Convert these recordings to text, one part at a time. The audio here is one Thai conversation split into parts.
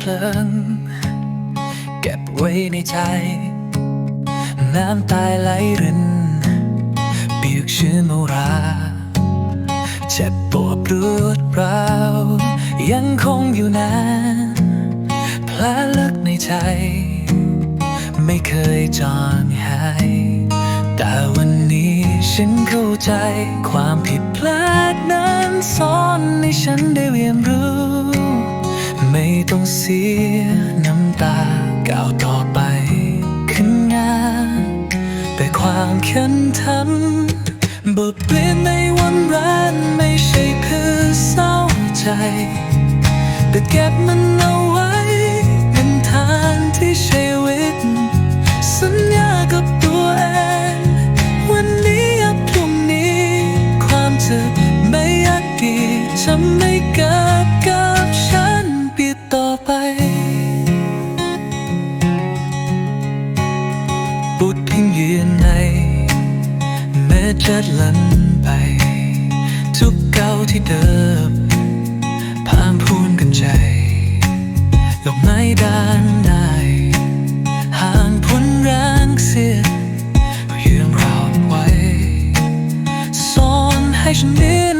เพลิง เก็บไว้ในใจ น้ำตายไหลรินเปียกชื้นโมราเจ็บปวดรวดร้ายังคงอยู่นานแผลลึกในใจ ไม่เคยจางหาย แต่วันนี้ฉันเข้าใจ ความผิดพลาดนั้นสอนให้ฉันได้เรียนรู้ ไม่ต้องเสียน้ำตาก้าวต่อไปขึ้นงานแต่ความเข้นทำบทเปลี่ยนในวันร้านไม่ใช่เพื่อเศร้าใจ แต่เก็บมันเอา บุตรพิงยืนใน，แม้จะลันไป ทุกเก้าที่เดิมพามพูนกันใจดอกไม้ด้านได้ ห่างพ้นรังเสียยืนราวไว้ซ่อนให้ฉันเดิน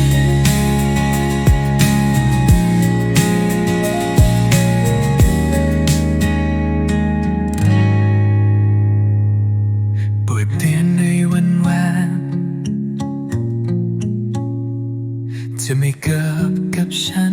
to make up, kept shining.